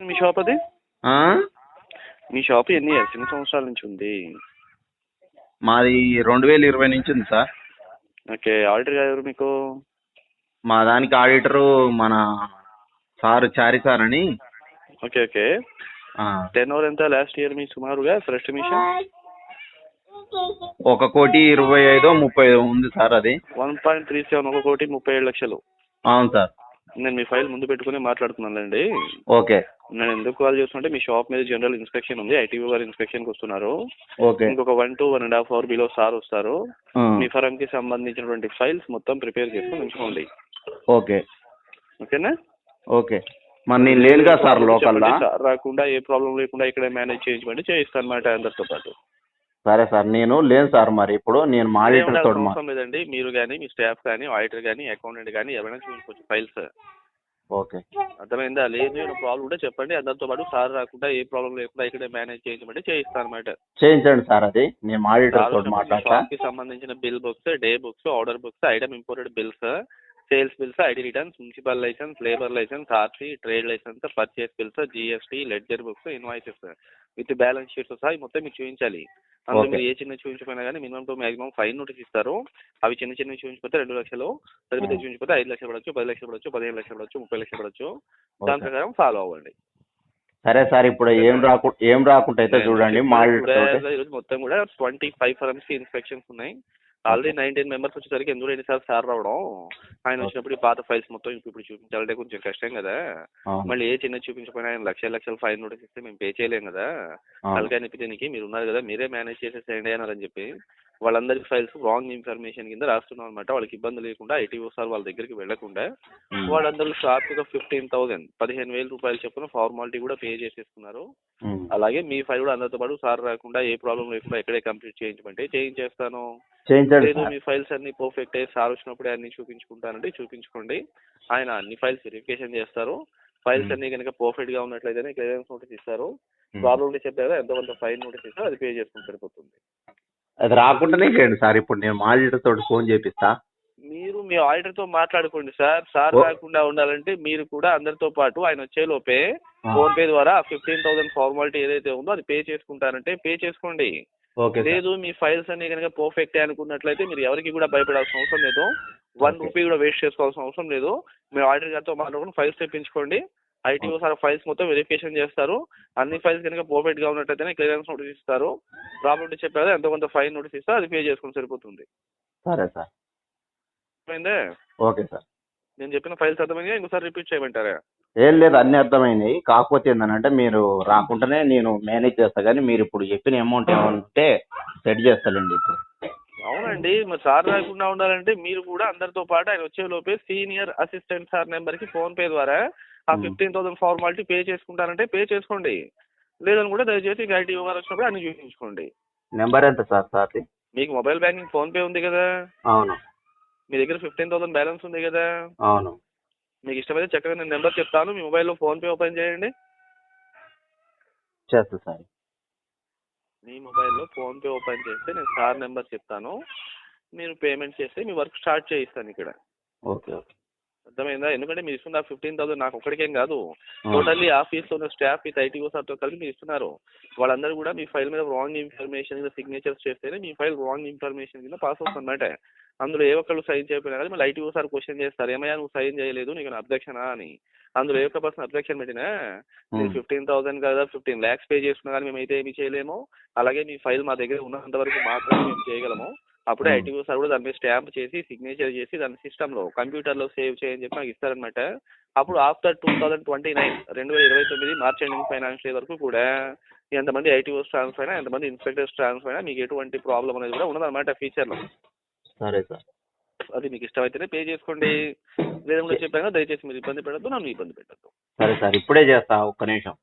మీ shop అది? మీ shop ఎన్ని years ఎన్ని సంవత్సరాల నుంచి ఉంది? మాది రెండు వేల ఇరవై నుంచి ఉంది సార్. ఓకే ఆడిటర్ గారు మీకు? మా దానికి ఆడిటరు మన సార్ చారి సార్ అని. Okay okay. టెన్ ఓవర్ ఎంత? లాస్ట్ ఇయర్ మీ సుమారుగా ఫస్ట్ మిషన్ ఒక కోటి ఇరవై ఐదో ముప్పై ఐదో ఉంది సార్ అది. వన్ పాయింట్ త్రీ సెవెన్ ఒక కోటి ముప్పై ఏడు లక్షలు. అవును సార్. నేను మీ ఫైల్ ముందు పెట్టుకుని మాట్లాడుతున్నానండి. ఓకే. నేను ఎందుకు కాల్ చేస్తుంటే మీ షాప్ మీద జనరల్ ఇన్స్పెక్షన్ ఉంది ఐటీవీ గారు ఇన్స్పెక్షన్కి వస్తున్నారు. ఓకే. ఇంకొక one to one and half hour below sir వస్తారు. మీ ఫరం కి సంబంధించినటువంటి ఫైల్స్ మొత్తం ప్రిపేర్ చేసుకుని ఉంచుకోండి. ఓకే. ఓకేనా? ఓకే. మరి నేను లేనుగా సార్ సార్ రాకుండా ఏ ప్రాబ్లం లేకుండా ఇక్కడ మేనేజ్ చేయించమంటే చేయిస్తాను అన్నమాట అందరితో పాటు. సరే సార్ నేను లేను సార్ మరి. ఇప్పుడు నేను మా ఆడిటర్ తోటి మా అవసరం లేదండి. మీరు కానీ మీ స్టాఫ్ కానీ ఆడిటర్ కానీ అకౌంటెంట్ కానీ ఎవరైనా చూపించుకోవచ్చు ఫైల్స్. ఓకే. అర్థమైందా? లేదు ఏమైనా ప్రాబ్లం ఉంటే చెప్పండి. అందరితో పాటు సార్ రాకుండా ఏ ప్రాబ్లం లేకుండా ఇక్కడ మేనేజ్ చేయించమంటే చేయిస్తాను అనమాట చేయించండి సార్ అది. నేను మా ఆడిటర్ తోటి మాట్లాడతా. షాప్కి సంబంధించిన bill books day books order books item imported bills sales bills ID returns municipal license labour license RC trade license purchase bills GST ledger books invoices. With balance sheets సహా మొత్తం మీకు చూపించాలి అందులో. మీరు ఏ చిన్న చూపించకపోయినా కానీ minimum to maximum fine notice ఇస్తారు అవి చిన్న చిన్న చూపించకపోతే రెండు లక్షలు పెద్ద పెద్ద. చూపించకపోతే ఐదు లక్షలు పడవచ్చు పది లక్షలు పడవచ్చు పదిహేను లక్షలు పడవచ్చు ముప్పై లక్షలు పడవచ్చు దాని. ప్రకారం ఫాలో అవ్వండి సరే సార్ ఇప్పుడు ఏం రాకు ఏం రాకుండా అయితే చూడండి మా ఈరోజు మొత్తం కూడా ట్వంటీ ఫైవ్ ఫర్మ్స్ ఇన్స్పెక్షన్స్ ఉన్నాయి ఆల్రెడీ నైన్టీన్ మెంబర్స్ వచ్చేసరికి ఎందుకు ఎన్నిసార్లు సార్ రావడం? ఆయన వచ్చినప్పుడు ఈ పాత ఫైల్స్ మొత్తం ఇప్పుడు ఇప్పుడు చూపించాలంటే కొంచెం కష్టం కదా. మళ్ళీ ఏ చిన్న చూపించకపోయినా ఆయన లక్షల లక్షల ఫైన్ నోటీస్ ఇస్తే మేము పే చేయలేం కదా. అలాగే అనిపించడానికి మీరు ఉన్నారు కదా మీరే మేనేజ్ చేసేసేయండి అన్నారని చెప్పి. వాళ్ళందరి ఫైల్స్ రాంగ్ ఇన్ఫర్మేషన్ కింద రాస్తున్నాం అనమాట వాళ్ళకి ఇబ్బంది లేకుండా ఐటీఓ సార్ వాళ్ళ దగ్గరికి వెళ్ళకుండా వాళ్ళందరూ షార్ప్గా ఫిఫ్టీన్ థౌసండ్ పదిహేను వేల రూపాయలు చొప్పున ఫార్మాలిటీ కూడా పే చేసేసుకున్నారు. ఉమ్. అలాగే మీ ఫైల్ కూడా అందరితో పాటు సార్ రాకుండా ఏ ప్రాబ్లం లేకుండా ఎక్కడే కంప్లీట్ చేయించమంటే చేయించేస్తాను లేదు మీ ఫైల్స్ అన్ని పర్ఫెక్ట్ అయ్యి సార్ వచ్చినప్పుడే అన్ని చూపించుకుంటానంటే చూపించుకోండి. ఆయన అన్ని ఫైల్స్ వెరిఫికేషన్ చేస్తారు. ఫైల్స్. అన్ని కనుక పర్ఫెక్ట్గా ఉన్నట్లయితేనే క్లియరెన్స్ నోటీస్ ఇస్తారు. ప్రాబ్లం ఉంటే చెప్పారు ఎంతో కొంత ఫైన్ నోటీస్ ఇస్తారు అది పే చేసుకుని సరిపోతుంది. అది రాకుండానే చేయండి సార్. ఇప్పుడు నేను మా ఆడిటర్ తోటి ఫోన్ చేపిస్తా. మీరు మీ ఆడిటర్తో మాట్లాడుకోండి సార్. సార్. రాకుండా ఉండాలంటే మీరు కూడా అందరితో పాటు ఆయన వచ్చే లోపే ఫోన్ పే ద్వారా ఫిఫ్టీన్ థౌసండ్ ఫార్మాలిటీ ఏదైతే ఉందో అది పే చేసుకుంటారంటే పే చేసుకోండి. లేదు మీ ఫైల్స్ అన్ని కనుక పర్ఫెక్ట్ అనుకున్నట్లయితే మీరు ఎవరికి కూడా భయపడాల్సిన అవసరం లేదు. వన్. రూపీ కూడా వేస్ట్ చేసుకోవాల్సిన అవసరం లేదు. మీరు ఆడిటర్ గారితో మాట్లాడుకుని ఫైల్స్ తెప్పించుకోండి. ఐటీఓ సార్ ఫైల్స్ మొత్తం వెరిఫికేషన్ చేస్తారు. అన్ని ఫైల్స్ కనుక పర్ఫెక్ట్గా ఉన్నట్లయితేనే క్లియరెన్స్ నోటీస్ ఇస్తారు. ప్రాబ్లం ఉంటే చెప్పారు ఎంతో కొంత ఫైన్ నోటీస్ ఇస్తారు అది పే చేసుకుని సరిపోతుంది. సరే సార్. అర్థమైందే? Okay sir. నేను చెప్పిన ఫైల్స్ అర్థమైందా ఇంకోసారి రిపీట్ చేయమంటారా? ఏం లేదు అన్ని అర్థమైనాయి. కాకపోతే ఏంటంటే మీరు రాకుండానే నేను మేనేజ్ చేస్తా కానీ మీరు ఇప్పుడు చెప్పిన అమౌంట్ ఏమంటే సెట్ చేస్తానండి ఇప్పుడు. అవునండి. మరి సార్ రాకుండా ఉండాలంటే మీరు కూడా అందరితో పాటు ఆయన వచ్చే లోపే సీనియర్ అసిస్టెంట్ సార్ నెంబర్కి ఫోన్ పే ద్వారా ఆ. ఫిఫ్టీన్ థౌసండ్ ఫార్మాలిటీ పే చేసుకుంటారంటే పే చేసుకోండి. లేదని కూడా దయచేసి ఐటీ గారు వచ్చినప్పుడు అన్ని చూపించుకోండి. నెంబర్ ఎంత సార్ సార్ది? మీకు మొబైల్ బ్యాంకింగ్ ఫోన్ పే ఉంది కదా. అవును. మీ దగ్గర ఫిఫ్టీన్ థౌసండ్ బ్యాలెన్స్ ఉంది కదా. అవును. మీకు ఇష్టమైతే చక్కగా నేను నెంబర్ చెప్తాను. మీ మొబైల్లో ఫోన్ పే ఓపెన్ చేయండి. చేస్తా సార్. మీ మొబైల్లో ఫోన్ పే ఓపెన్ చేస్తే నేను సార్ నెంబర్ చెప్తాను. మీరు పేమెంట్ చేస్తే మీ వర్క్ స్టార్ట్ చేయిస్తాను ఇక్కడ. Okay okay. అర్థమైందా? ఎందుకంటే మీరు ఇస్తున్న ఫిఫ్టీన్ థౌసండ్ నాకు ఒక్కడికేం కాదు. టోటల్లీ ఆఫీస్లో స్టాఫ్ విత్ ఐటీఓ సార్తో కలిపి మీరు ఇస్తున్నారు. వాళ్ళందరూ కూడా మీ ఫైల్ మీద రాంగ్ ఇన్ఫర్మేషన్ కింద సిగ్నేచర్స్ చేస్తేనే మీ ఫైల్ రాంగ్ ఇన్ఫర్మేషన్ కింద పాస్ అవుతుంది అనమాట అందులో ఏ ఒక్కళ్ళు సైన్ చేయకపోయినా కానీ మళ్ళీ ఐటీఓ సార్ క్వశ్చన్ చేస్తారు. ఏమయ్యా నువ్వు సైన్ చేయలేదు నీకు అబ్జెక్షనా అని. అందులో ఏ ఒక్క పర్సన్ అబ్జెక్షన్ పెట్టినా ఫిఫ్టీన్ థౌసండ్ కదా ఫిఫ్టీన్ ల్యాక్స్ పే చేసుకున్నా కానీ మేము అయితే ఏమి చేయలేము. అలాగే మీ ఫైల్ మా దగ్గర ఉన్నంత వరకు మాత్రమే మేము చేయగలము. అప్పుడే. ఐటీఓ సార్ కూడా దాని మీద స్టాంప్ చేసి సిగ్నేచర్ చేసి దాని సిస్టంలో కంప్యూటర్లో సేవ్ చేయని చెప్పి నాకు ఇస్తారనమాట అప్పుడు after two thousand twenty nine రెండు వేల ఇరవై తొమ్మిది మార్చ్ ఎండింగ్ ఫైనాన్షియల్ ఇయర్ వరకు కూడా ఎంతమంది ఐటీఓస్ ట్రాన్స్ఫర్ అయినా ఎంతమంది ఇన్స్పెక్టర్స్ ట్రాన్స్ఫర్ అయినా మీకు ఎటువంటి ప్రాబ్లం అనేది కూడా ఉండదన్నమాట ఫ్యూచర్లో. సరే సార్. అది మీకు ఇష్టమైతేనే పే చేసుకోండి. లేదంటే చెప్పాను దయచేసి మీరు ఇబ్బంది పెట్టద్దు నన్ను ఇబ్బంది పెట్టద్దు. సరే సార్ ఇప్పుడే చేస్తా ఒక్క నిమిషం.